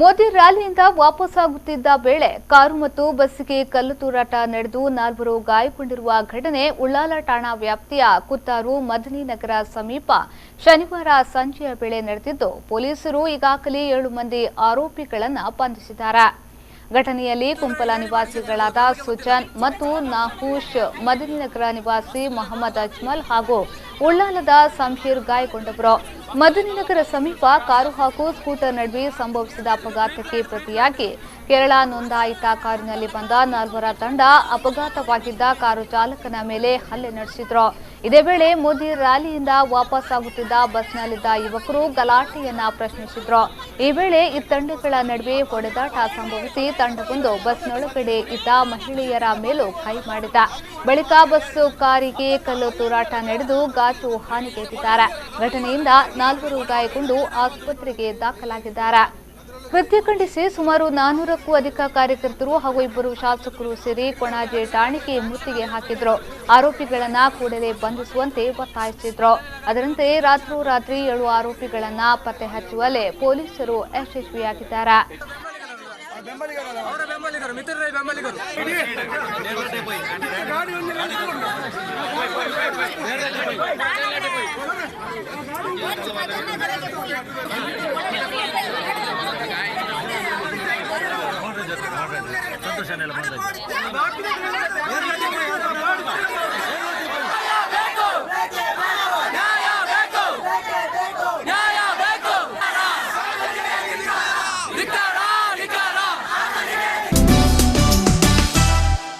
ಮೋದಿ ರ್ಯಾಲಿಯಿಂದ ವಾಪಸ್ಸಾಗುತ್ತಿದ್ದ ವೇಳೆ ಕಾರು ಮತ್ತು ಬಸ್ಸಿಗೆ ಕಲ್ಲು ತೂರಾಟ ನಡೆದು ನಾಲ್ವರು ಗಾಯಗೊಂಡಿರುವ ಘಟನೆ ಉಳ್ಳಾಲ ಠಾಣಾ ವ್ಯಾಪ್ತಿಯ ಕುತ್ತಾರು ಮದನಿ ನಗರ ಸಮೀಪ ಶನಿವಾರ ಸಂಜೆಯ ವೇಳೆ ನಡೆದಿದ್ದು, ಪೊಲೀಸರು ಈಗಾಗಲೇ ಏಳು ಮಂದಿ ಆರೋಪಿಗಳನ್ನು ಬಂಧಿಸಿದ್ದಾರೆ. ಘಟನೆಯಲ್ಲಿ ಕುಂಪಲ ನಿವಾಸಿಗಳಾದ ಸುಜನ್ ಮತ್ತು ನಾಹೂಶ್ ಮದನಿನಗರ ನಿವಾಸಿ ಮೊಹಮ್ಮದ್ ಅಜ್ಮಲ್ ಹಾಗೂ ಉಳ್ಳಾಲದ ಸಂಶೀರ್ ಗಾಯಗೊಂಡವರು. ಮಧುನಗರ ಸಮೀಪ ಕಾರು ಹಾಗೂ ಸ್ಕೂಟರ್ ನಡುವೆ ಸಂಭವಿಸಿದ ಅಪಘಾತಕ್ಕೆ ಪ್ರತಿಯಾಗಿ ಕೇರಳ ನೋಂದಾಯಿತ ಕಾರಿನಲ್ಲಿ ಬಂದ ನಾಲ್ವರ ತಂಡ ಅಪಘಾತವಾಗಿದ್ದ ಕಾರು ಚಾಲಕನ ಮೇಲೆ ಹಲ್ಲೆ ನಡೆಸಿದ್ರು. ಇದೇ ವೇಳೆ ಮೋದಿ ರ್ಯಾಲಿಯಿಂದ ವಾಪಸ್ಸಾಗುತ್ತಿದ್ದ ಬಸ್ನಲ್ಲಿದ್ದ ಯುವಕರು ಗಲಾಟೆಯನ್ನ ಪ್ರಶ್ನಿಸಿದ್ರು. ಈ ವೇಳೆ ಈ ತಂಡಗಳ ನಡುವೆ ಹೊಡೆದಾಟ ಸಂಭವಿಸಿ ತಂಡವೊಂದು ಬಸ್ನೊಳಗಡೆ ಇದ್ದ ಮಹಿಳೆಯರ ಮೇಲೂ ಕೈ ಮಾಡಿದ. ಬಳಿಕ ಬಸ್ಸು ಕಾರಿಗೆ ಕಲ್ಲು ತೂರಾಟ ನಡೆದು ಗಾಜು ಹಾನಿಗೈದಿದ್ದಾರೆ ಘಟನೆಯಿಂದ ನಾಲ್ವರು ಗಾಯಗೊಂಡು ಆಸ್ಪತ್ರೆಗೆ ದಾಖಲಾಗಿದ್ದಾರೆ. ಕೃತ್ಯ ಖಂಡಿಸಿ ಸುಮಾರು ನಾನೂರಕ್ಕೂ ಅಧಿಕ ಕಾರ್ಯಕರ್ತರು ಹಾಗೂ ಇಬ್ಬರು ಶಾಸಕರು ಸೇರಿ ಕೊಣಾಜೆ ಠಾಣೆಗೆ ಮುತ್ತಿಗೆ ಹಾಕಿದ್ರು. ಆರೋಪಿಗಳನ್ನ ಕೂಡಲೇ ಬಂಧಿಸುವಂತೆ ಒತ್ತಾಯಿಸಿದ್ರು. ಅದರಂತೆ ರಾತ್ರೋರಾತ್ರಿ ಏಳು ಆರೋಪಿಗಳನ್ನ ಪತ್ತೆ ಹಚ್ಚುವಲ್ಲಿ ಪೊಲೀಸರು ಯಶಸ್ವಿಯಾಗಿದ್ದಾರೆ. சந்தோஷம்.